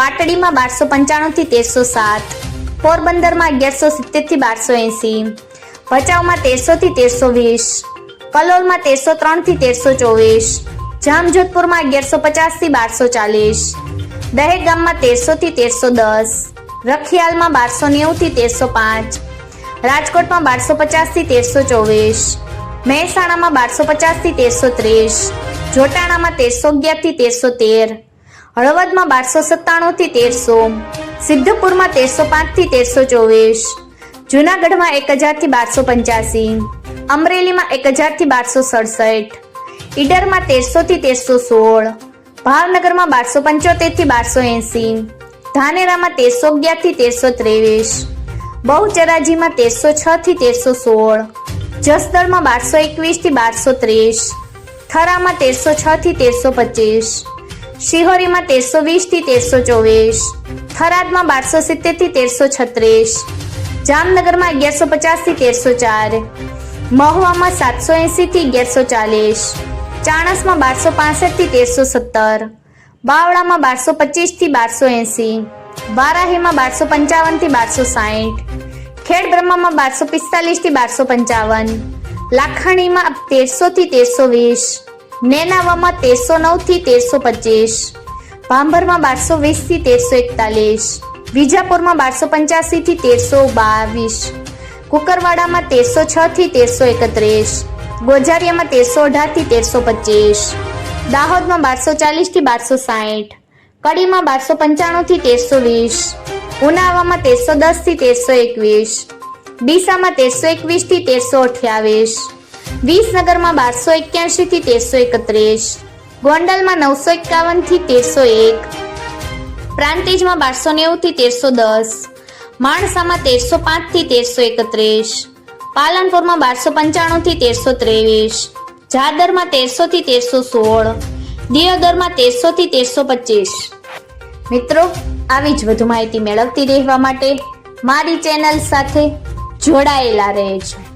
પાટડીમાં બારસો પંચાણું થી તેરસો સાત. પોરબંદરમાં અગિયારસો સિત્તેરથી બારસો એંસી. ભચાઉમાં તેરસો થી તેરસો વીસ. કલોલમાં તેરસો ત્રણથી તેરસો ચોવીસ. જામજોધપુરમાં અગિયારસો પચાસથી બારસો ચાલીસ. દહેગામમાં તેરસો થી તેરસો દસ. રખિયાલમાં બારસો નેવું થી તેરસો પાંચ. રાજકોટમાં બારસો પચાસથી તેરસો ચોવીસ. મહેસાણામાં બારસો પચાસથી તેરસો ત્રીસ. જોટાણામાં તેરસો અગિયારથી તેરસો તેર. હળવદમાં બારસો સત્તાણું થી તેરસો, સિદ્ધપુરમાં તેરસો પાંચથી તેરસો ચોવીસ, જુનાગઢમાં એક હજારથી બારસો પંચ્યાસી, અમરેલીમાં એક હજારથી બારસો સડસઠ, ઈડરમાં તેરસો થી તેરસો સોળ, ભાવનગરમાં બારસો પંચોતેરથી બારસો એંસી, ધાનેરામાં તેરસો અગિયારથી તેરસો ત્રેવીસ, બહુચરાજીમાં તેરસો છ થી તેરસો સોળ જસદળમાં બારસો એકવીસથી બારસો ત્રીસ, થરામાં તેરસો છ થી તેરસો પચીસ શિહોરીમાં તેરસો વીસથી તેરસો ચોવીસ, થરાદમાં બારસો સિત્તેરથી તેરસો છત્રીસ, જામનગરમાં અગિયારસો પચાસથી તેરસો ચાર, મહુવામાં સાતસો એંસીથી અગિયારસો ચાલીસ, ચાણસમાં બારસો પાસઠથી તેરસો સત્તર, બાવળામાં બારસો પચીસથી બારસો એંસી, વારાહીમાં બારસો પંચાવનથી બારસો સાઠ ખેડ બ્રહ્મામાં બારસો પિસ્તાલીસથી બારસો પંચાવન, લાખણીમાં તેરસો થી તેરસો વીસ નેનાવામાં તેરસો નવથી તેરસો પચીસ. ભાંભરમાં બારસો વીસથી તેરસો એકતાલીસ. વિજાપુરમાં બારસો પંચ્યાસી થી તેરસો બાવીસ. કુકરવાડામાં તેરસો છ થી તેરસો એકત્રીસ. ગોજારિયામાં તેરસો અઢારથી તેરસો પચીસ. દાહોદમાં બારસો ચાલીસથી બારસો સાઠ કડીમાં બારસો પંચાણું થી તેરસો વીસ. ઉનાવામાં તેરસો દસથી તેરસો એકવીસ. ડીસામાં તેરસો એકવીસથી તેરસો અઠ્યાવીસ. વિસનગરમાં બારસો એક્યાસી થી તેરસો એકત્રીસ, ગોંડલમાં નવસો એકાવનથી તેરસો એક, પ્રાંતિજમાં બારસો નેવું થી તેરસો દસ, માણસામાં તેરસો પાંચથી તેરસો એકત્રીસ, પાલનપુરમાં બારસો પંચાણું થી તેરસો ત્રેવીસ, જાદરમાં તેરસો થી તેરસો સોળ, દિયોદરમાં તેરસો થી તેરસો પચીસ. મિત્રો, આવી જ વધુ માહિતી મેળવતી રહેવા માટે મારી ચેનલ સાથે જોડાયેલા રહેજો.